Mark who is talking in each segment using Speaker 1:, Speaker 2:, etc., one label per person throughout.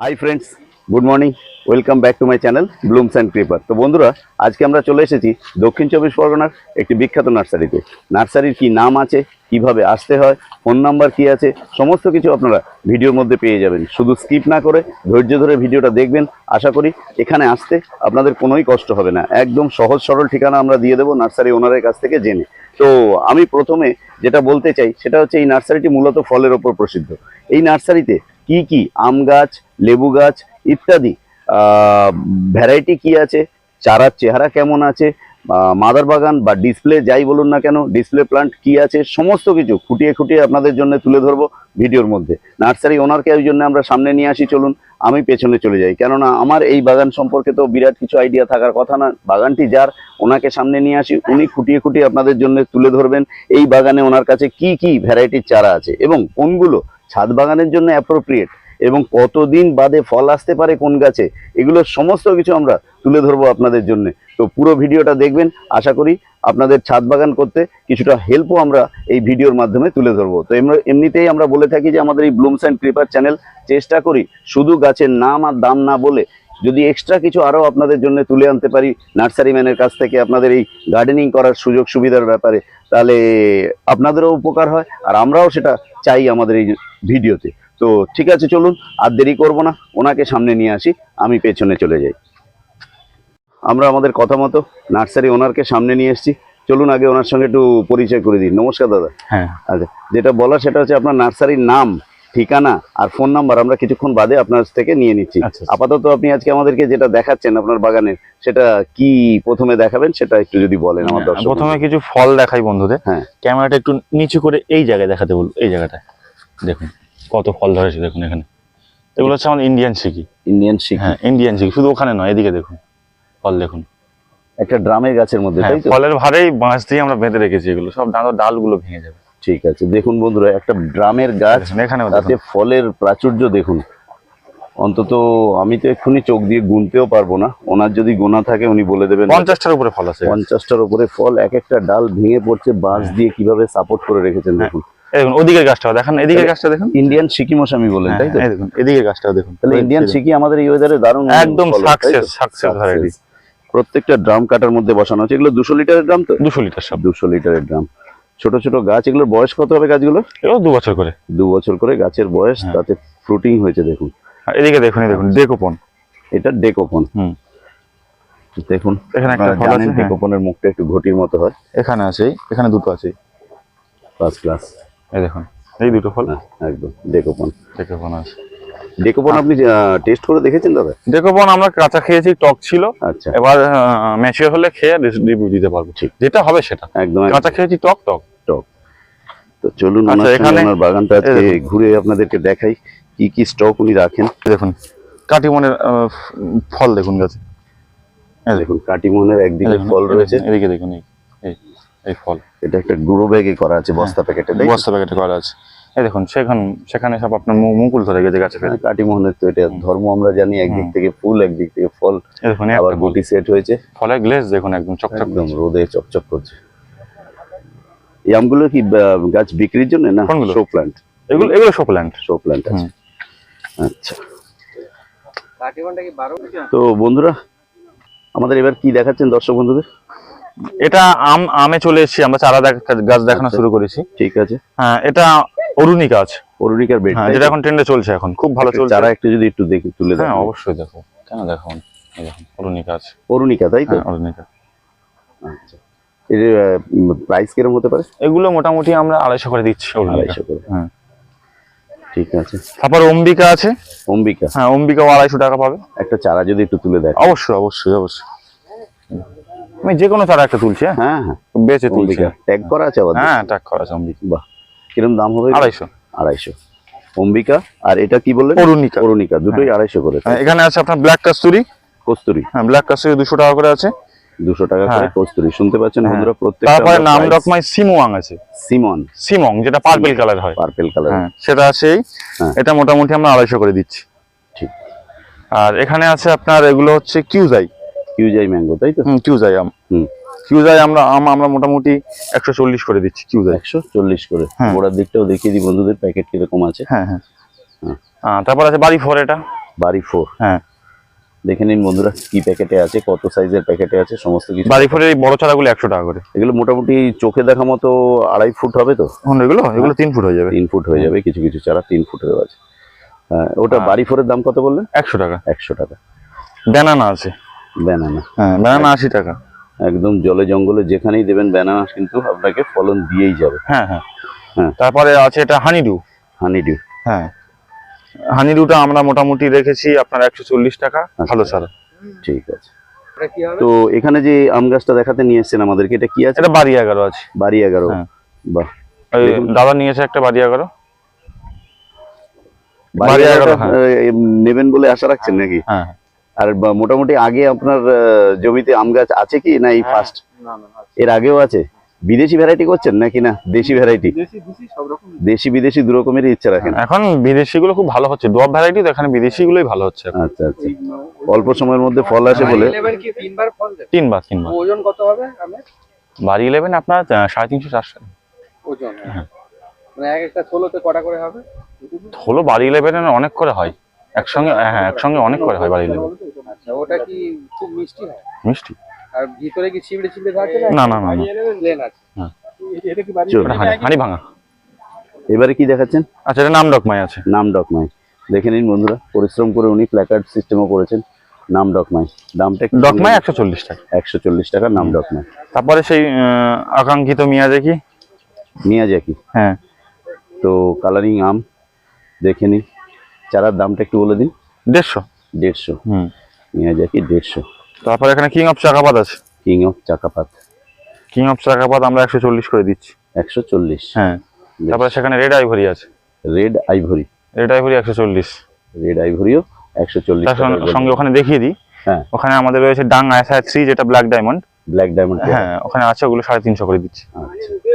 Speaker 1: Hi friends good morning welcome back to my channel Blooms and Creeper তো বন্ধুরা, আজকে আমরা চলে এসেছি দক্ষিণ চব্বিশ পরগনার একটি বিখ্যাত নার্সারিতে। নার্সারির কি নাম আছে, কীভাবে আসতে হয়, ফোন নাম্বার কি আছে, সমস্ত কিছু আপনারা ভিডিওর মধ্যে পেয়ে যাবেন। শুধু স্কিপ না করে ধৈর্য ধরে ভিডিওটা দেখবেন। আশা করি এখানে আসতে আপনাদের কোনোই কষ্ট হবে না। একদম সহজ সরল ঠিকানা আমরা দিয়ে দেবো নার্সারি ওনারের কাছ থেকে জেনে। তো আমি প্রথমে যেটা বলতে চাই, সেটা হচ্ছে এই নার্সারিটি মূলত ফলের ওপর প্রসিদ্ধ। এই নার্সারিতে কি কি? আম গাছ, লেবু গাছ ইত্যাদি। ভ্যারাইটি কি আছে? চারার চেহারা কেমন আছে? মাদার বাগান বা ডিসপ্লে যাই বলুন না কেন ডিসপ্লে প্লান্ট কি আছে? সমস্ত কিছু খুঁটিয়ে খুঁটিয়ে আপনাদের জন্য তুলে ধরবো ভিডিওর মধ্যে। নার্সারি ওনারকে ওই জন্য আমরা সামনে নিয়ে আসি, চলুন আমি পেছনে চলে যাই। কেননা আমার এই বাগান সম্পর্কে তো বিরাট কিছু আইডিয়া থাকার কথা না। বাগানটি যার, ওনাকে সামনে নিয়ে আসি, উনি খুঁটিয়ে খুঁটিয়ে আপনাদের জন্য তুলে ধরবেন এই বাগানে ওনার কাছে কি কি ভ্যারাইটির চারা আছে এবং কোনগুলো ছাদ বাগানের জন্য অ্যাপ্রোপ্রিয়েট এবং কতদিন বাদে ফল আসতে পারে কোন গাছে, এগুলো সমস্ত কিছু আমরা তুলে ধরবো আপনাদের জন্য। তো পুরো ভিডিওটা দেখবেন, আশা করি আপনাদের ছাদ বাগান করতে কিছুটা হেল্পও আমরা এই ভিডিওর মাধ্যমে তুলে ধরবো। তো এমনিতেই আমরা বলে থাকি যে আমাদের এই ব্লুমস অ্যান্ড ক্রিপার চ্যানেল চেষ্টা করি শুধু গাছের নাম আর দাম না বলে যদি এক্সট্রা কিছু আরও আপনাদের জন্য তুলে আনতে পারি নার্সারি ম্যানের কাছ থেকে আপনাদের এই গার্ডেনিং করার সুযোগ সুবিধার ব্যাপারে তাহলে আপনাদেরও উপকার হয় আর আমরাও সেটা চাই আমাদের এই ভিডিওতে। তো ঠিক আছে চলুন আর দেরি করব না ওনাকে সামনে নিয়ে আসি আমি পেছনে চলে যাই। আমরা আমাদের কথা মতো নার্সারি ওনারকে সামনে নিয়ে এসেছি। চলুন আগে ওনার সঙ্গে একটু পরিচয় করে দিই। নমস্কার দাদা।
Speaker 2: হ্যাঁ।
Speaker 1: আচ্ছা যেটা বলা সেটা হচ্ছে আপনার নার্সারির নাম। ঠিকানা আর ফোন নাম্বার আমরা কিছুক্ষণ বাদে আপনার থেকে নিয়ে নিচ্ছি।
Speaker 2: আচ্ছা
Speaker 1: আপাতত আপনি আজকে আমাদেরকে যেটা দেখাচ্ছেন আপনার বাগানের সেটা কি প্রথমে দেখাবেন সেটা একটু যদি বলেন আমার দর্শক
Speaker 2: হ্যাঁ, প্রথমে কিছু ফল দেখাই বন্ধুদের।
Speaker 1: হ্যাঁ।
Speaker 2: ক্যামেরাটা একটু নিচু করে এই জায়গায় দেখাতে বলব এই জায়গাটায়। দেখুন কত ফল ধরেছে দেখুন এখানে। এগুলো হচ্ছে আমাদের ইন্ডিয়ান শিকি
Speaker 1: ইন্ডিয়ান শিখ
Speaker 2: হ্যাঁ ইন্ডিয়ান শিকি শুধু ওখানে নয় এদিকে দেখুন ফল দেখুন।
Speaker 1: একটা ড্রামের গাছের মধ্যে
Speaker 2: হ্যাঁ ফলের ভারেই বাঁশ দিয়ে আমরা বেঁধে রেখেছি এগুলো সব ডাল ডালগুলো ভেঙে যাবে।
Speaker 1: ঠিক আছে। দেখুন বন্ধুরা একটা ড্রামের গাছ তাতে ফলের প্রাচুর্য দেখুন। অন্তত আমি তো এক্ষুনি চোখ দিয়ে গুনতেও পারব না। ওনার যদি গোনা থাকে উনি বলে দেবেন
Speaker 2: পঞ্চাশটার উপরে ফল আছে।
Speaker 1: পঞ্চাশটার উপরে ফল এক একটা ডাল ভেঙে পড়ছে বাঁশ দিয়ে কীভাবে সাপোর্ট করে রেখেছেন
Speaker 2: হ্যাঁ।
Speaker 1: দেখুন।
Speaker 2: দেখুন ওদিকের গাছটা দেখান এদিকের গাছটা দেখুন।
Speaker 1: ইন্ডিয়ান বলেন
Speaker 2: হ্যাঁ,
Speaker 1: তাই তো?
Speaker 2: দেখুন এদিকের গাছটাও দেখুন।
Speaker 1: তাহলে ইন্ডিয়ান সিকি আমাদের এই ওয়েদারে দারুণ
Speaker 2: একদম? সাকসেস সাকসেস ভ্যারাইটি
Speaker 1: প্রত্যেকটা ড্রাম কাটার মধ্যে বসানো আছে। এগুলো দুশো লিটারের ড্রাম তো?
Speaker 2: দুশো লিটার সব।
Speaker 1: দুশো লিটারের ড্রাম। ছোট ছোট গাছ এগুলোর বয়স কত হবে গাছগুলো
Speaker 2: এগুলো দু বছর করে।
Speaker 1: দু বছর করে গাছের বয়স
Speaker 2: হ্যাঁ।
Speaker 1: তাতে ফ্রুটিং হয়েছে দেখুন।
Speaker 2: আর এদিকে দেখুন দেখুন ডেকোপন
Speaker 1: এটা ডেকোপন
Speaker 2: হুম।
Speaker 1: দেখুন
Speaker 2: এখানে একটা ফল আছে হ্যাঁ।
Speaker 1: ডেকোপনের মুখটা একটু ঘটির মতো হয়।
Speaker 2: এখানে আছে এখানে দুটো আছে।
Speaker 1: ফার্স্ট ক্লাস
Speaker 2: এই দেখুন এই দুটো ফল।
Speaker 1: একদম ডেকোপন
Speaker 2: ডেকোপন আছে।
Speaker 1: ডেকোপন আপনি টেস্ট করে দেখেছেন দাদা?
Speaker 2: ডেকোপন আমরা কাঁচা খেয়েছি টক ছিল।
Speaker 1: আচ্ছা।
Speaker 2: এবার ম্যাচিওর হলে খেয়ে রিভিউ দিতে পারব।
Speaker 1: ঠিক।
Speaker 2: যেটা হবে সেটা।
Speaker 1: একদম।
Speaker 2: কাঁচা খেয়েছি টক টক।
Speaker 1: তো চলুন
Speaker 2: আচ্ছা,
Speaker 1: ওনার বাগানটা আজকে ঘুরে আপনাদেরকে দেখাই কি কি স্টক উনি রাখেন।
Speaker 2: দেখুন কাটিমনের ফল দেখুন গাছে। দেখুন। এই
Speaker 1: একদিকে ফল রয়েছে।
Speaker 2: এদিকে দেখুন এই এই- এই ফল।
Speaker 1: এটা একটা গুঁড়ো ব্যাগে করা আছে বস্তা প্যাকেটে
Speaker 2: বস্তা প্যাকেটে করা আছে। এই দেখুন সেখান সেখানে সব আপনার মুকুল ধরে গেছে গাছে ফেলে।
Speaker 1: কাটিমোহনের তো এটা ধর্ম আমরা জানি একদিক থেকে ফুল একদিক থেকে ফল।
Speaker 2: দেখুন
Speaker 1: আবার গুটি সেট হয়েছে।
Speaker 2: ফলের গ্লেজ দেখুন একদম চকচক
Speaker 1: একদম রোদে চকচক করছে। এই আমগুলো কি গাছ বিক্রির জন্য না? শো প্ল্যান্ট
Speaker 2: এগুলো এগুলো শো প্ল্যান্ট
Speaker 1: শো প্ল্যান্ট আছে। আচ্ছা। তো বন্ধুরা আমাদের এবার কি দেখাচ্ছেন দর্শক বন্ধুদের?
Speaker 2: এটা আম আমে চলে এসেছি আমরা চারা গাছ দেখানো
Speaker 1: আচ্ছা।
Speaker 2: শুরু করেছি।
Speaker 1: ঠিক আছে।
Speaker 2: হ্যাঁ এটা অরুণিকা আছে।
Speaker 1: অরুণিকার বেড
Speaker 2: হ্যাঁ যেটা এখন ট্রেন্ডে চলছে এখন। খুব ভালো চলছে।
Speaker 1: চারা একটু যদি একটু দেখি তুলে দেন
Speaker 2: হ্যাঁ অবশ্যই দেখো। কেন দেখো? অরুণিকা আছে।
Speaker 1: অরুণিকা তাই তো?
Speaker 2: হ্যাঁ অরুণিকা।
Speaker 1: আচ্ছা। এর প্রাইস কীরকম হতে পারে?
Speaker 2: এগুলো মোটামুটি আমরা আড়াইশো করে দিচ্ছি অরুণিকা।
Speaker 1: আড়াইশো করে।
Speaker 2: হ্যাঁ।
Speaker 1: ঠিক আছে।
Speaker 2: তারপর অম্বিকা আছে।
Speaker 1: অম্বিকা।
Speaker 2: হ্যাঁ অম্বিকাও আড়াইশো টাকা পাবে।
Speaker 1: একটা চারা যদি একটু তুলে দেয়
Speaker 2: অবশ্যই অবশ্যই অবশ্যই। আমি যে কোনো চারা একটা তুলছি হ্যাঁ?
Speaker 1: হ্যাঁ হ্যাঁ।
Speaker 2: বেঁচে তুলছি।
Speaker 1: ট্যাগ করা আছে
Speaker 2: হ্যাঁ টাক করা আছে অম্বিকা।
Speaker 1: বাহ। কীরকম দাম হবে?
Speaker 2: আড়াইশো।
Speaker 1: আড়াইশো। অম্বিকা আর এটা কি বললেন?
Speaker 2: অরুণিকা।
Speaker 1: অরুণিকা দুটোই আড়াইশো করে।
Speaker 2: হ্যাঁ, এখানে আছে আপনার ব্ল্যাক কাস্তুরি।
Speaker 1: কস্তুরি।
Speaker 2: হ্যাঁ ব্ল্যাক কাস্তুরি দুশো টাকা করে আছে।
Speaker 1: দুশো টাকা করে
Speaker 2: হ্যাঁ।
Speaker 1: কস্তুরি। শুনতে পাচ্ছেন
Speaker 2: হ্যাঁ।
Speaker 1: বন্ধুরা প্রত্যেক
Speaker 2: তারপরে নাম ডকমাই সিমোয়াং আছে।
Speaker 1: সিমন
Speaker 2: সিমং যেটা পার্পেল কালার হয়।
Speaker 1: পার্পেল কালার
Speaker 2: হ্যাঁ সেটা আছে
Speaker 1: হ্যাঁ।
Speaker 2: এটা মোটামুটি আমরা আড়াইশো করে দিচ্ছি।
Speaker 1: ঠিক।
Speaker 2: আর এখানে আছে আপনার এগুলো হচ্ছে কিউজাই।
Speaker 1: কিউজাই ম্যাঙ্গো তাই তো?
Speaker 2: হুম কিউজাই আম।
Speaker 1: হুম।
Speaker 2: কিউজাই আমরা আম আমরা মোটামুটি একশো চল্লিশ করে দিচ্ছি কিউজাই
Speaker 1: একশো চল্লিশ করে।
Speaker 2: হ্যাঁ।
Speaker 1: গোড়ার দিকটাও দেখিয়ে দিই বন্ধুদের প্যাকেট কীরকম আছে।
Speaker 2: হ্যাঁ হ্যাঁ। আহ, তারপর আছে বাড়ি ফোর এটা।
Speaker 1: বাড়ি ফোর।
Speaker 2: হ্যাঁ।
Speaker 1: দেখে নিন বন্ধুরা কি প্যাকেটে আছে কত সাইজের প্যাকেটে আছে সমস্ত কিছু।
Speaker 2: বাড়ি ফোরের এই বড় চারাগুলো একশো টাকা করে।
Speaker 1: এগুলো মোটামুটি চোখে দেখা মতো আড়াই ফুট হবে তো?
Speaker 2: এখন এগুলো এগুলো তিন ফুট হয়ে যাবে।
Speaker 1: তিন ফুট হয়ে যাবে কিছু কিছু চারা তিন ফুটেরও আছে। হ্যাঁ ওটা বাড়ি ফোরের দাম কত বললেন?
Speaker 2: একশো টাকা।
Speaker 1: একশো টাকা।
Speaker 2: ব্যানানা আছে।
Speaker 1: ব্যানানা।
Speaker 2: হ্যাঁ ব্যানানা আশি টাকা।
Speaker 1: একদম জলে জঙ্গলে যেখানেই দেবেন ব্যানানা কিন্তু আপনাকে ফলন দিয়েই যাবে।
Speaker 2: হ্যাঁ হ্যাঁ।
Speaker 1: হ্যাঁ।
Speaker 2: তারপরে আছে এটা হানিডু।
Speaker 1: হানিডু।
Speaker 2: হ্যাঁ। হানিডুটা আমরা মোটামুটি রেখেছি আপনার একশো চল্লিশ টাকা। ভালো সারা
Speaker 1: ঠিক আছে। তো এখানে যে আম গাছটা দেখাতে নিয়ে এসেছেন আমাদেরকে এটা কি আছে?
Speaker 2: এটা বাড়ি এগারো আছে।
Speaker 1: বাড়ি এগারো।
Speaker 2: হ্যাঁ।
Speaker 1: বাহ।
Speaker 2: দাদা নিয়েছে একটা বাড়ি এগারো।
Speaker 1: বাড়ি
Speaker 2: এগারো, হ্যাঁ।
Speaker 1: নেবেন বলে আশা রাখছেন নাকি?
Speaker 2: হ্যাঁ।
Speaker 1: আর মোটামুটি আগে আপনার জমিতে আম গাছ আছে কি? না এই
Speaker 2: হ্যাঁ।
Speaker 1: ফার্স্ট এর আগেও আছে? বিদেশি ভ্যারাইটি করছেন নাকি না? দেশি ভ্যারাইটি দেশি বিদেশি দু রকমেরই ইচ্ছা রাখেন।
Speaker 2: এখন বিদেশি গুলো খুব ভালো হচ্ছে। ডব ভ্যারাইটি তো এখানে বিদেশি গুলোই ভালো হচ্ছে।
Speaker 1: আচ্ছা আচ্ছা। অল্প সময়ের মধ্যে ফল আসে বলে।
Speaker 3: তিনবার ফল
Speaker 2: তিনবার তিনবার।
Speaker 3: ওজন কত হবে
Speaker 2: বাড়ি ইলেভেন আপনার সাড়ে তিনশো চারশো।
Speaker 3: ওজন। মানে এক একটা ষোলোতে কটা করে হবে?
Speaker 2: হলো বাড়ি ইলেভেনের অনেক করে হয়। একসঙ্গে হ্যাঁ একসঙ্গে অনেক করে হয় বাড়ি ইলেভেন
Speaker 3: আচ্ছা ওটা কি খুব মিষ্টি হয়?
Speaker 2: মিষ্টি।
Speaker 3: আর ভিতরে কি ছিবড়ে ছিবড়ে থাকে
Speaker 2: না? না না না
Speaker 3: প্লেন আছে।
Speaker 2: হ্যাঁ।
Speaker 3: এটা কি বাড়ি
Speaker 2: হানি ভাঙা।
Speaker 1: এবারে কি দেখাচ্ছেন?
Speaker 2: আচ্ছা এটা নাম ডকমাই আছে।
Speaker 1: নাম ডকমাই দেখে নিন বন্ধুরা পরিশ্রম করে উনি প্ল্যাকার্ড সিস্টেমও করেছেন নাম ডকমাই দামটা একটু
Speaker 2: ডকমাই একশো চল্লিশ টাকা।
Speaker 1: একশো চল্লিশ টাকা নাম ডকমাই
Speaker 2: তারপরে সেই আকাঙ্ক্ষিত মিয়া দেখি
Speaker 1: মিয়াজাকি
Speaker 2: হ্যাঁ।
Speaker 1: তো কালারিং আম দেখে নিন। চারার দামটা একটু বলে দিন
Speaker 2: দেড়শো?
Speaker 1: দেড়শো।
Speaker 2: হুম।
Speaker 1: মিয়াজাকি দেড়শো।
Speaker 2: তারপরে এখানে কিং অফ চাকাপাত আছে।
Speaker 1: কিং অফ চাকাপাত
Speaker 2: কিং অফ চাকাপাত আমরা একশো চল্লিশ করে দিচ্ছি।
Speaker 1: একশো চল্লিশ।
Speaker 2: হ্যাঁ। তারপরে সেখানে রেড আইভরি আছে।
Speaker 1: রেড আইভরি
Speaker 2: রেড আইভরি একশো চল্লিশ।
Speaker 1: রেড আইভরিও একশো চল্লিশ
Speaker 2: সঙ্গে- ওখানে দেখিয়ে দিই।
Speaker 1: হ্যাঁ।
Speaker 2: ওখানে আমাদের রয়েছে ডাং আইসার থ্রি যেটা ব্ল্যাক ডায়মন্ড
Speaker 1: ব্ল্যাক ডায়মন্ড
Speaker 2: হ্যাঁ ওখানে আছে ওগুলো সাড়ে তিনশো করে দিচ্ছি।
Speaker 1: আচ্ছা।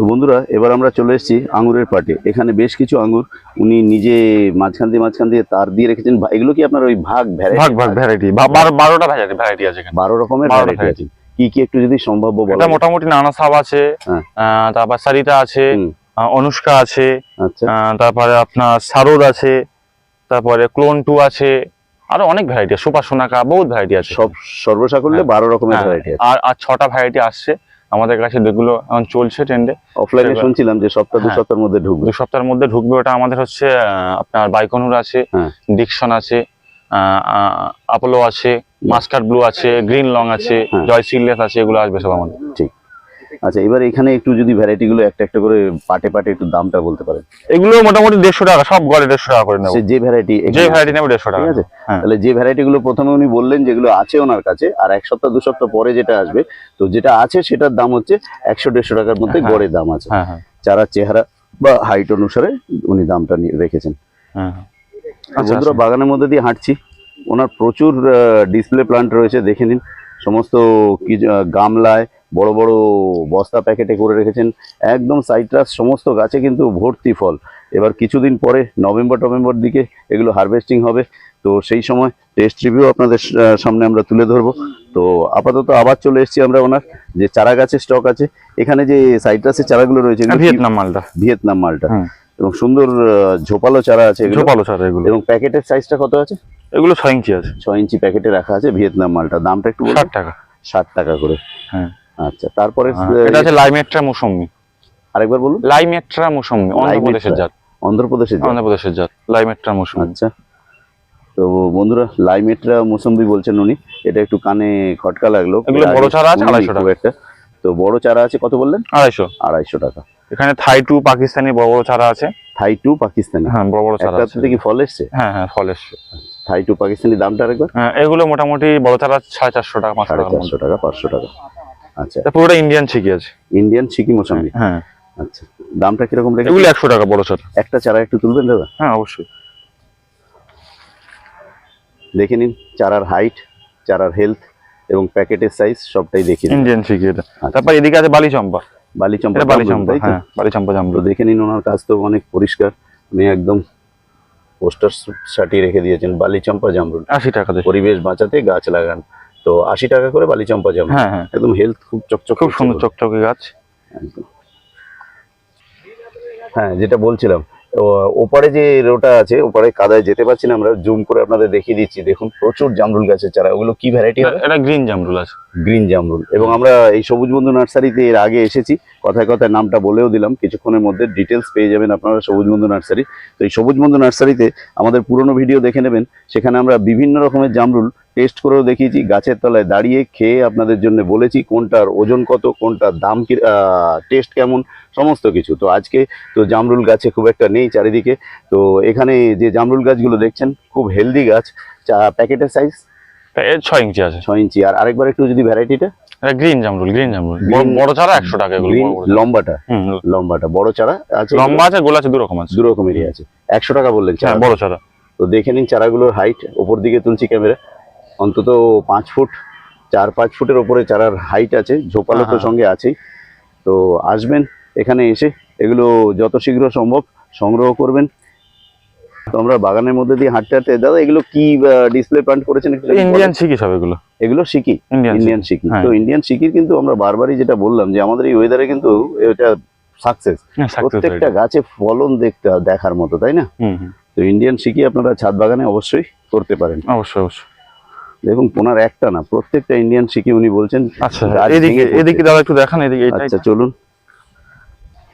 Speaker 1: তো বন্ধুরা এবার আমরা চলে এসেছি আঙুরের পাটে। এখানে বেশ কিছু আঙুর উনি নিজে মাঝখান দিয়ে মাঝখান দিয়ে তার দিয়ে রেখেছেন। এগুলো কি আপনার ওই ভাগ ভ্যারাইটি
Speaker 2: ভাগ ভাগ ভ্যারাইটি বারোটা ভ্যারাইটি ভ্যারাইটি আছে
Speaker 1: বারো রকমের ভ্যারাইটি। আছে। কি কি একটু যদি সম্ভাব্য বলা?
Speaker 2: মোটামুটি নানা সাব আছে।
Speaker 1: হ্যাঁ।
Speaker 2: তারপর সারিতা আছে অনুষ্কা আছে
Speaker 1: আচ্ছা।
Speaker 2: তারপরে আপনার সারদ আছে তারপরে ক্লোন টু আছে আরও অনেক ভ্যারাইটি সুপার সোনাকা বহুত ভ্যারাইটি আছে।
Speaker 1: সব সর্বসাকুল্যে বারো রকমের
Speaker 2: হ্যাঁ,
Speaker 1: ভ্যারাইটি
Speaker 2: আর আর ছটা ভ্যারাইটি আসছে। আমাদের কাছে যেগুলো এখন চলছে ট্রেন্ডে
Speaker 1: অফলাইনে শুনছিলাম যে সপ্তাহ দু
Speaker 2: হ্যাঁ।
Speaker 1: সপ্তাহের মধ্যে ঢুকবে
Speaker 2: দু সপ্তাহের মধ্যে ঢুকবে ওটা আমাদের হচ্ছে আপনার বাইকনুর আছে
Speaker 1: হ্যাঁ।
Speaker 2: ডিকশন আছে আপোলো আছে মাস্কার ব্লু আছে গ্রিন লং আছে
Speaker 1: হ্যাঁ।
Speaker 2: জয় সিললেস আছে এগুলো আসবে সব আমাদের
Speaker 1: আচ্ছা এবার এখানে একটু যদি ভ্যারাইটি গুলো একটা একটা করে পাটে পাটে একটু দামটা বলতে পারেন।
Speaker 2: এগুলো মোটামুটি দেড়শো টাকা সব গড়ে দেড়শো টাকা করে নেব।
Speaker 1: যে ভ্যারাইটি
Speaker 2: যে ভ্যারাইটি নেবে দেড়শো টাকা।
Speaker 1: ঠিক আছে?
Speaker 2: হ্যাঁ।
Speaker 1: তাহলে যে ভ্যারাইটি গুলো প্রথমে উনি বললেন যেগুলো আছে ওনার কাছে আর এক সপ্তাহ দু সপ্তাহ পরে যেটা আসবে তো যেটা আছে সেটার দাম হচ্ছে একশো দেড়শো টাকার মধ্যে
Speaker 2: হ্যাঁ।
Speaker 1: গড়ে দাম আছে।
Speaker 2: হ্যাঁ হ্যাঁ।
Speaker 1: চেহারা বা হাইট অনুসারে উনি দামটা নিয়ে রেখেছেন।
Speaker 2: হ্যাঁ আচ্ছা,
Speaker 1: বন্ধুরা
Speaker 2: আচ্ছা।
Speaker 1: বাগানের মধ্যে দিয়ে হাঁটছি। ওনার প্রচুর ডিসপ্লে প্লান্ট রয়েছে দেখে নিন। সমস্ত কি গামলায় বড় বড় বস্তা প্যাকেটে করে রেখেছেন। একদম সাইট্রাস সমস্ত গাছে কিন্তু ভর্তি ফল। এবার কিছুদিন পরে নভেম্বর টভেম্বর দিকে এগুলো হারভেস্টিং হবে। তো সেই সময় টেস্ট রিভিউ আপনাদের সামনে আমরা তুলে ধরবো। তো আপাতত আবার চলে এসেছি আমরা ওনার যে চারা গাছের স্টক আছে। এখানে যে সাইট্রাসের চারাগুলো রয়েছে
Speaker 2: ভিয়েতনাম মালটা।
Speaker 1: ভিয়েতনাম মালটা। এবং সুন্দর ঝোপালো চারা আছে
Speaker 2: ঝোপালো ছাড়া এগুলো।
Speaker 1: এবং প্যাকেটের সাইজটা কত আছে?
Speaker 2: এগুলো ছয় ইঞ্চি আছে।
Speaker 1: ছয় ইঞ্চি প্যাকেটে রাখা আছে ভিয়েতনাম মালটা। দামটা একটু
Speaker 2: ষাট টাকা।
Speaker 1: ষাট টাকা করে।
Speaker 2: হ্যাঁ।
Speaker 1: আচ্ছা তারপরে
Speaker 2: আহ, এটা আছে লাইমেট্রা মৌসুমি
Speaker 1: আরেকবার বলুন।
Speaker 2: লাইমেট্রা মৌসুমি অন্ধ্রপ্রদেশের জাত।
Speaker 1: অন্ধ্রপ্রদেশের জাত।
Speaker 2: অন্ধ্রপ্রদেশের জাত লাইমেট্রা মৌসুমি
Speaker 1: আচ্ছা তো বন্ধুরা লাইমেটরা মোসম্বি বলছেন উনি। এটা একটু কানে খটকা লাগল।
Speaker 2: এগুলো বড় চারা আছে, আড়াইশো টাকা।
Speaker 1: একটা। তো বড় চারা আছে কত বললেন?
Speaker 2: আড়াইশো।
Speaker 1: আড়াইশো টাকা।
Speaker 2: এখানে থাই টু পাকিস্তানি বড় বড় চারা আছে।
Speaker 1: Thai two Pakistani.
Speaker 2: হ্যাঁ বড় বড় চারা আছে।
Speaker 1: কি ফল এসছে?
Speaker 2: হ্যাঁ হ্যাঁ ফল এসছে।
Speaker 1: থাই টু পাকিস্তানি দামটা আরেকবার।
Speaker 2: হ্যাঁ, এগুলো মোটামুটি বড় চারা সাড়ে চারশো টাকা পাঁচশো
Speaker 1: টাকা পাঁচশো টাকা। আচ্ছা।
Speaker 2: এটা পুরোটা ইন্ডিয়ান শিখি আছে।
Speaker 1: ইন্ডিয়ান সিকি মোসাম্বি?
Speaker 2: হ্যাঁ
Speaker 1: আচ্ছা দামটা কীরকম রেখে
Speaker 2: এগুলো একশো টাকা বড় চারা
Speaker 1: একটা চারা একটু তুলবেন দাদা?
Speaker 2: হ্যাঁ অবশ্যই।
Speaker 1: দেখে নিন চারার হাইট চারার হেলথ এবং প্যাকেটের সাইজ সবটাই দেখে
Speaker 2: ইন্ডিয়ান শিখি এটা।
Speaker 1: আচ্ছা।
Speaker 2: তারপর এদিকে আছে বালি চম্পা
Speaker 1: বালি চম্পা
Speaker 2: বালি চম্পা হ্যাঁ বালি চম্পা
Speaker 1: তো দেখে নিন ওনার কাজ তো অনেক পরিষ্কার। উনি একদম পোস্টার সাটিয়ে রেখে দিয়েছেন বালি চম্পা জামরুল।
Speaker 2: আশি টাকা
Speaker 1: পরিবেশ বাঁচাতে গাছ লাগান। তো আশি টাকা করে বালি চম্পা জামরুল
Speaker 2: হ্যাঁ হ্যাঁ।
Speaker 1: একদম হেলথ খুব চকচক
Speaker 2: খুব সুন্দর চকচকে গাছ।
Speaker 1: হ্যাঁ যেটা বলছিলাম ওপারে যে রোটা আছে ওপারে কাদায় যেতে পারছি না আমরা জুম করে আপনাদের দেখিয়ে দিচ্ছি। দেখুন প্রচুর জামরুল গাছের চারা। ওগুলো কি ভ্যারাইটি
Speaker 2: এটা গ্রিন জামরুল আছে।
Speaker 1: গ্রিন জামরুল। এবং আমরা এই সবুজ বন্ধু নার্সারিতে এর আগে এসেছি। কথায় কথায় নামটা বলেও দিলাম। কিছুক্ষণের মধ্যে ডিটেলস পেয়ে যাবেন আপনারা সবুজ বন্ধু নার্সারি। তো এই সবুজ বন্ধু নার্সারিতে আমাদের পুরনো ভিডিও দেখে নেবেন। সেখানে আমরা বিভিন্ন রকমের জামরুল টেস্ট করেও দেখিয়েছি গাছের তলায় দাঁড়িয়ে খেয়ে আপনাদের জন্য বলেছি কোনটার ওজন কত কোনটার দাম কি টেস্ট কেমন সমস্ত কিছু। তো আজকে তো জামরুল গাছে খুব একটা নেই চারিদিকে। তো এখানে যে জামরুল গাছগুলো দেখছেন খুব হেলদি গাছ। প্যাকেটের সাইজ
Speaker 2: ছয় ইঞ্চি আছে।
Speaker 1: ছয় ইঞ্চি। আর আরেকবার একটু যদি ভ্যারাইটিটা
Speaker 2: গ্রিন জামরুল গ্রিন জামরুল। বড়- চারা একশো টাকা এগুলো।
Speaker 1: লম্বাটা? বড় চারা আছে
Speaker 2: লম্বা আছে গোল আছে দু রকম আছে।
Speaker 1: দু রকমেরই আছে। একশো টাকা বললেন
Speaker 2: হ্যাঁ বড় চারা।
Speaker 1: তো দেখে নিন চারাগুলোর হাইট ওপর দিকে তুলছি ক্যামেরা অন্তত পাঁচ ফুট চার পাঁচ ফুটের ওপরে চারার হাইট আছে ঝোপালো তো
Speaker 2: হ্যাঁ, হ্যাঁ।
Speaker 1: সঙ্গে আছেই। তো আসবেন এখানে এসে এগুলো যত শীঘ্র সম্ভব সংগ্রহ করবেন। তো আমরা বাগানের মধ্যে দিয়ে হাঁটতে হাঁটতে দাদা এগুলো কি ডিসপ্লে প্লান্ট করেছেন
Speaker 2: ইন্ডিয়ান শিখি সব এগুলো।
Speaker 1: এগুলো শিকি?
Speaker 2: ইন্ডিয়ান হ্যাঁ।
Speaker 1: তো ইন্ডিয়ান শিকির কিন্তু আমরা বারবারই যেটা বললাম যে আমাদের এই ওয়েদারে কিন্তু এটা সাকসেস প্রত্যেকটা গাছে ফলন দেখতে দেখার মতো তাই না? তো ইন্ডিয়ান শিকি আপনারা ছাদ বাগানে অবশ্যই করতে পারেন।
Speaker 2: অবশ্যই অবশ্যই।
Speaker 1: দেখুন ওনার একটা না প্রত্যেকটা ইন্ডিয়ান শিখি উনি বলছেন
Speaker 2: আচ্ছা এদিকে এদিকে দাদা একটু দেখান এদিকে
Speaker 1: আচ্ছা চলুন।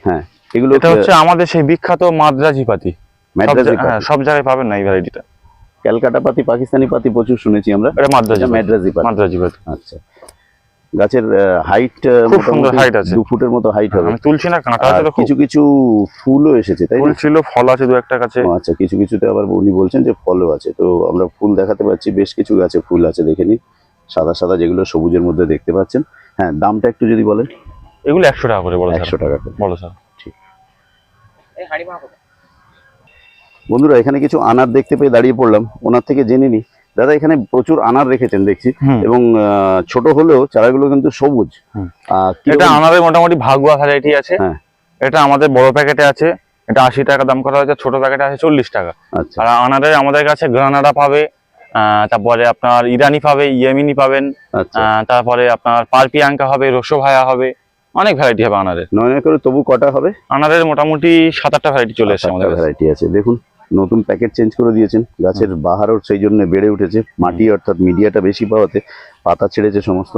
Speaker 1: হ্যাঁ এগুলো
Speaker 2: এটা হচ্ছে আমাদের সেই বিখ্যাত মাদ্রাজি পাতি। সব হ্যাঁ সব জায়গায় পাবেন না এই ভ্যারাইটিটা
Speaker 1: ক্যালকাটা পাতি পাকিস্তানি পাতি প্রচুর শুনেছি আমরা।
Speaker 2: এটা মাদ্রাজি
Speaker 1: এটা
Speaker 2: পাতি। মাদ্রাজি পাতি।
Speaker 1: আচ্ছা। গাছের হাইট
Speaker 2: height আছে।
Speaker 1: দু ফুটের মতো হাইট হবে।
Speaker 2: আমি তুলছি না কাঁটা আছে
Speaker 1: কিছু কিছু ফুলও এসেছে তাই
Speaker 2: ফুল ছিল ফল আছে দু একটা
Speaker 1: গাছে। আচ্ছা কিছু কিছুতে আবার উনি বলছেন যে ফলও আছে। তো আমরা ফুল দেখাতে পাচ্ছি বেশ কিছু গাছে ফুল আছে দেখে নিন। সাদা সাদা যেগুলো সবুজের মধ্যে দেখতে পাচ্ছেন। হ্যাঁ দামটা একটু যদি বলেন।
Speaker 2: এগুলো একশো টাকা করে বড়
Speaker 1: একশো টাকা করে।
Speaker 3: বলো হাড়ি মাখো
Speaker 1: বন্ধুরা এখানে কিছু আনার দেখতে পেয়ে দাঁড়িয়ে পড়লাম। ওনার থেকে জেনে নি দাদা এখানে প্রচুর আনার রেখেছেন দেখছি। এবং ছোট হলেও চারাগুলো কিন্তু সবুজ।
Speaker 2: এটা আমাদের মোটামুটি ভাগুয়া ভ্যারাইটি আছে।
Speaker 1: হ্যাঁ।
Speaker 2: এটা আমাদের বড় প্যাকেটে আছে। এটা আশি টাকা দাম করা হয়েছে ছোট প্যাকেটে আছে চল্লিশ টাকা।
Speaker 1: আচ্ছা।
Speaker 2: আর আনারে আমাদের কাছে গ্রানাডা পাবে তারপরে আপনার ইরানি পাবে ইয়েমিনি পাবেন
Speaker 1: আচ্ছা।
Speaker 2: তারপরে আপনার পারপিয়াঙ্কা হবে রসো ভায়া হবে অনেক ভ্যারাইটি হবে আনারের
Speaker 1: নয় নয় করে তবু কটা হবে?
Speaker 2: আনারের মোটামুটি সাত আটটা ভ্যারাইটি চলে এসেছে আমাদের
Speaker 1: ভ্যারাইটি আছে দেখুন। নতুন প্যাকেট চেঞ্জ করে দিয়েছেন। গাছের বাহারও সেই জন্য বেড়ে উঠেছে। মাটি অর্থাৎ মিডিয়াটা বেশি পাওয়াতে পাতা ছেড়েছে সমস্ত।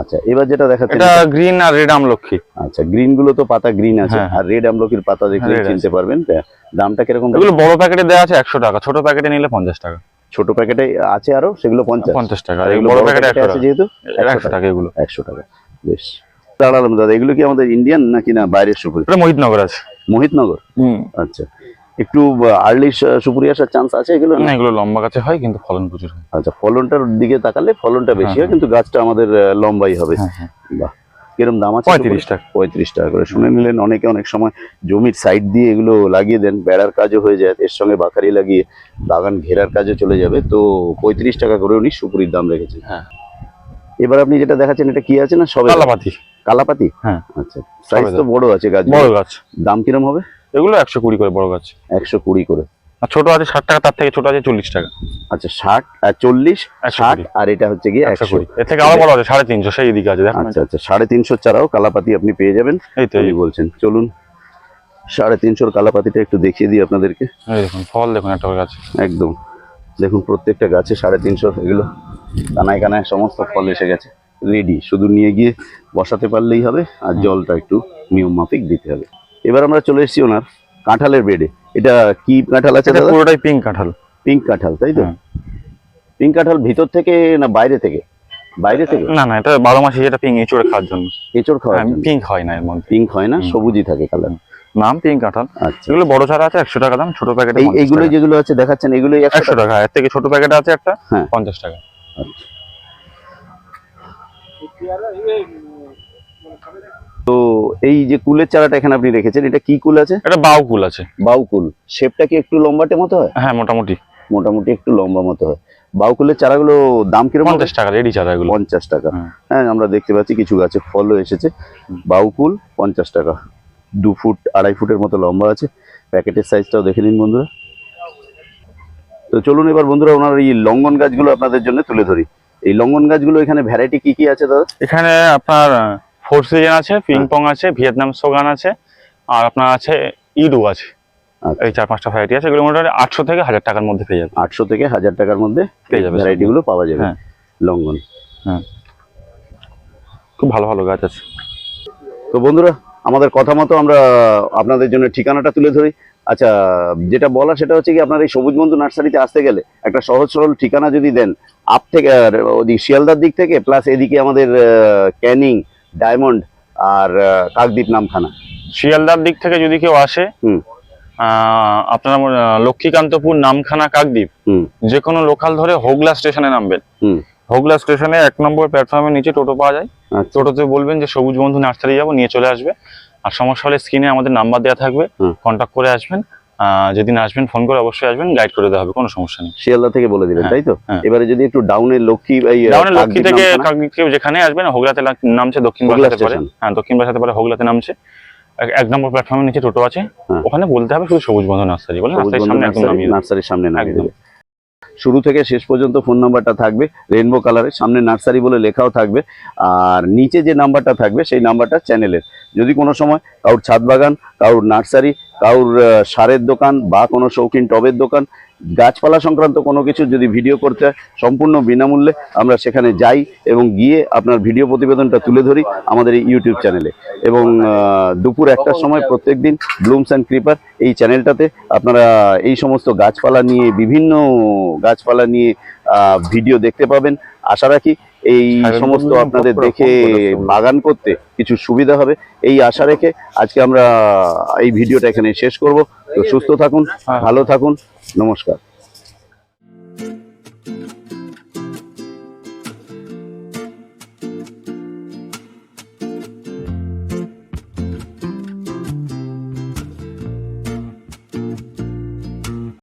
Speaker 1: আচ্ছা এবার যেটা দেখাচ্ছেন
Speaker 2: এটা গ্রিন আর রেড আমলক্ষী।
Speaker 1: আচ্ছা গ্রিনগুলো তো পাতা গ্রিন আছে।
Speaker 2: হ্যাঁ,
Speaker 1: আর রেড আমলকির পাতা দেখলে চিনতে পারবেন। দামটা কীরকম?
Speaker 2: এগুলো বড় প্যাকেটে দেওয়া আছে একশো টাকা ছোট প্যাকেটে নিলে পঞ্চাশ টাকা।
Speaker 1: ছোট প্যাকেটে আছে আরও? সেগুলো পঞ্চাশ।
Speaker 2: পঞ্চাশ টাকা
Speaker 1: আর এগুলো
Speaker 2: বড় প্যাকেটে
Speaker 1: প্যাকেটে
Speaker 2: একশো
Speaker 1: আছে
Speaker 2: টাকা।
Speaker 1: যেহেতু
Speaker 2: একশো টাকা। এগুলো।
Speaker 1: একশো টাকা বেশ। দাঁড়ালাম দাদা এগুলো কি আমাদের ইন্ডিয়ান নাকি না বাইরের সুপুরি
Speaker 2: এটা মোহিতনগর আছে।
Speaker 1: মোহিতনগর?
Speaker 2: হুম।
Speaker 1: আচ্ছা। একটু আর্লি সুপুরি আসার চান্স আছে এগুলো?
Speaker 2: না এগুলো লম্বা গাছে হয় কিন্তু ফলন প্রচুর হয়।
Speaker 1: আচ্ছা ফলনটার দিকে তাকালে ফলনটা বেশি
Speaker 2: হ্যাঁ,
Speaker 1: হয়। কিন্তু গাছটা আমাদের লম্বাই হবে।
Speaker 2: হ্যাঁ, হ্যাঁ।
Speaker 1: বাহ কিরম দাম আছে
Speaker 2: পঁয়ত্রিশ টাকা।
Speaker 1: পঁয়ত্রিশ টাকা করে। শুনে নিলেন অনেকে অনেক সময় জমির সাইড দিয়ে এগুলো লাগিয়ে দেন বেড়ার কাজও হয়ে যায় এর সঙ্গে বাখারি লাগিয়ে বাগান ঘেরার কাজও চলে যাবে। তো পঁয়ত্রিশ টাকা করে উনি সুপুরির দাম রেখেছেন।
Speaker 2: হ্যাঁ।
Speaker 1: এবার আপনি যেটা দেখাচ্ছেন এটা কি আছে না সবে?
Speaker 2: কালাপাতি।
Speaker 1: কালাপাতি?
Speaker 2: হ্যাঁ।
Speaker 1: আচ্ছা সাইজ তো বড় আছে গাছ
Speaker 2: বড় গাছ।
Speaker 1: দাম কিরম হবে?
Speaker 2: এগুলো একশো কুড়ি করে বড় গাছ।
Speaker 1: একশো কুড়ি করে।
Speaker 2: আর ছোট আছে ষাট টাকা তার থেকে ছোট আছে চল্লিশ টাকা।
Speaker 1: আচ্ছা ষাট আর চল্লিশ ষাট আর এটা হচ্ছে গিয়ে
Speaker 2: একশো কুড়ি। এর থেকে আরও বড় আছে সাড়ে তিনশো সেই দিকে আছে দেখেন
Speaker 1: আচ্ছা আচ্ছা সাড়ে তিনশো চারাও কালাপাতি আপনি পেয়ে যাবেন।
Speaker 2: এই তো
Speaker 1: বলছেন চলুন সাড়ে তিনশোর কালাপাতিটা একটু দেখিয়ে দিই আপনাদেরকে।
Speaker 2: দেখুন ফল দেখুন একটা গাছ।
Speaker 1: একদম দেখুন প্রত্যেকটা গাছে সাড়ে তিনশো এগুলো কানায় কানায় সমস্ত ফল এসে গেছে। রেডি শুধু নিয়ে গিয়ে বসাতে পারলেই হবে আর জলটা একটু নিয়ম মাফিক দিতে হবে। এবার আমরা চলে এসেছি ওনার কাঁঠালের বেডে এটা কি কাঁঠাল আছে
Speaker 2: পুরোটাই পিঙ্ক কাঁঠাল।
Speaker 1: পিঙ্ক কাঁঠাল তাই তো?
Speaker 2: হ্যাঁ।
Speaker 1: পিঙ্ক কাঁঠাল ভিতর থেকে না বাইরে থেকে? বাইরে থেকে?
Speaker 2: না না এটা বারো মাসে এটা পিঙ্ক এঁচড়ে খাওয়ার জন্য।
Speaker 1: এঁচড় জন্য।
Speaker 2: পিঙ্ক হয় না এর মধ্যে।
Speaker 1: পিঙ্ক হয় না সবুজই থাকে কালার
Speaker 2: নাম পিঙ্ক কাঁঠাল।
Speaker 1: আচ্ছা।
Speaker 2: এগুলো বড় চারা আছে একশো টাকা দাম ছোট প্যাকেটে
Speaker 1: এইগুলো যেগুলো আছে দেখাচ্ছেন এগুলো
Speaker 2: একশো টাকা। এর থেকে ছোট প্যাকেট আছে একটা
Speaker 1: হ্যাঁ।
Speaker 2: পঞ্চাশ টাকা।
Speaker 1: তো এই যে কুলের চারাটা এখানে আপনি রেখেছেন এটা কি কুল আছে?
Speaker 2: এটা বাউ কুল আছে।
Speaker 1: বাউকুল শেপটা কি একটু লম্বাটে মতো হয়?
Speaker 2: হ্যাঁ মোটামুটি।
Speaker 1: মোটামুটি একটু লম্বা মতো হয়। বাউকুলের চারাগুলো দাম কীরকম
Speaker 2: পঞ্চাশ টাকা রেডি চারা এগুলো
Speaker 1: পঞ্চাশ টাকা। হ্যাঁ। আমরা দেখতে পাচ্ছি কিছু গাছে ফলও এসেছে। বাউকুল পঞ্চাশ টাকা। দু ফুট আড়াই ফুটের মতো লম্বা আছে। প্যাকেটের সাইজটাও দেখে নিন বন্ধুরা। তো চলুন এবার বন্ধুরা ওনার এই লঙ্গন গাছগুলো আপনাদের জন্য তুলে ধরি। এই লঙ্গন গাছগুলো এখানে ভ্যারাইটি কি কি আছে দাদা?
Speaker 2: এখানে আপনার ফোর সিজন আছে পিং পং আছে ভিয়েতনাম সোগান আছে আর আপনার আছে ইডু আছে।
Speaker 1: আচ্ছা।
Speaker 2: এই চার পাঁচটা ভ্যারাইটি আছে এগুলো মোটামুটি আটশো থেকে হাজার টাকার মধ্যে পেয়ে যাবে
Speaker 1: আটশো থেকে হাজার টাকার মধ্যে
Speaker 2: পেয়ে যাবে
Speaker 1: ভ্যারাইটিগুলো পাওয়া যাবে
Speaker 2: হ্যাঁ।
Speaker 1: লঙ্ঘন
Speaker 2: খুব ভালো ভালো গাছ আছে।
Speaker 1: তো বন্ধুরা আমাদের কথা মতো আমরা আপনাদের জন্য ঠিকানাটা তুলে ধরি। আচ্ছা যেটা বলা সেটা হচ্ছে কি আপনার এই সবুজ বন্ধু নার্সারিতে আসতে গেলে একটা সহজ সরল ঠিকানা যদি দেন আপ থেকে শিয়ালদার দিক থেকে প্লাস এদিকে আমাদের ক্যানিং ডায়মন্ড আর কাকদ্বীপ নামখানা।
Speaker 2: শিয়ালদার দিক থেকে যদি কেউ আসে আপনার লক্ষ্মীকান্তপুর নামখানা কাকদ্বীপ যে কোনো লোকাল ধরে হোগলা স্টেশনে নামবেন। হোগলা স্টেশনে এক নম্বর প্ল্যাটফর্মের নিচে টোটো পাওয়া যায়।
Speaker 1: আচ্ছা।
Speaker 2: টোটোতে বলবেন যে সবুজ বন্ধু নার্সারি যাব নিয়ে চলে আসবে। আর সমস্যা হলে স্ক্রিনে আমাদের নাম্বার দেওয়া থাকবে। কন্ট্যাক্ট করে আসবেন। যেদিন আসবেন ফোন করে অবশ্যই আসবেন গাইড করে দেওয়া হবে কোনো সমস্যা নেই
Speaker 1: শিয়ালদা থেকে বলে দিবেন
Speaker 2: হ্যাঁ,
Speaker 1: তাই তো
Speaker 2: হ্যাঁ।
Speaker 1: এবারে যদি একটু ডাউনের লক্ষ্মী
Speaker 2: ডাউনের লক্ষ্মী থেকে কেউ যেখানে আসবেন হোগলাতে নামছে দক্ষিণ
Speaker 1: বাংলাতে
Speaker 2: বাসাতে পারে হ্যাঁ দক্ষিণ বাসাতে পারে হোগলাতে নামছে এক- নম্বর প্ল্যাটফর্মের নিচে টোটো আছে
Speaker 1: হ্যাঁ।
Speaker 2: ওখানে বলতে হবে শুধু সবুজ বন্ধন নার্সারি বলে
Speaker 1: নার্সারির
Speaker 2: সামনে।
Speaker 1: নার্সারির সামনে নামিয়ে। দেবে শুরু থেকে শেষ পর্যন্ত ফোন নাম্বারটা থাকবে রেনবো কালারে সামনে নার্সারি বলে লেখাও থাকবে, আর নিচে যে নাম্বারটা থাকবে সেই নাম্বারটা চ্যানেলের যদি কোনো সময় কারুর ছাদ বাগান, কারোর নার্সারি কারুর সারের দোকান বা কোনো শৌখিন টবের দোকান গাছপালা সংক্রান্ত কোনো কিছু যদি ভিডিও করতে হয়, সম্পূর্ণ বিনামূল্যে আমরা সেখানে যাই এবং গিয়ে আপনার ভিডিও প্রতিবেদনটা তুলে ধরি আমাদের এই ইউটিউব চ্যানেলে এবং দুপুর একটার সময় প্রত্যেক দিন ব্লুমস অ্যান্ড ক্রিপার এই চ্যানেলটাতে আপনারা এই সমস্ত গাছপালা নিয়ে, বিভিন্ন গাছপালা নিয়ে ভিডিও দেখতে পাবেন। আশা রাখি এই সমস্ত আপনাদের দেখে বাগান করতে কিছু সুবিধা হবে। এই আশা রেখে আজকে আমরা এই ভিডিওটা এখানে শেষ করব। তো সুস্থ থাকুন
Speaker 2: হ্যাঁ।
Speaker 1: ভালো থাকুন নমস্কার।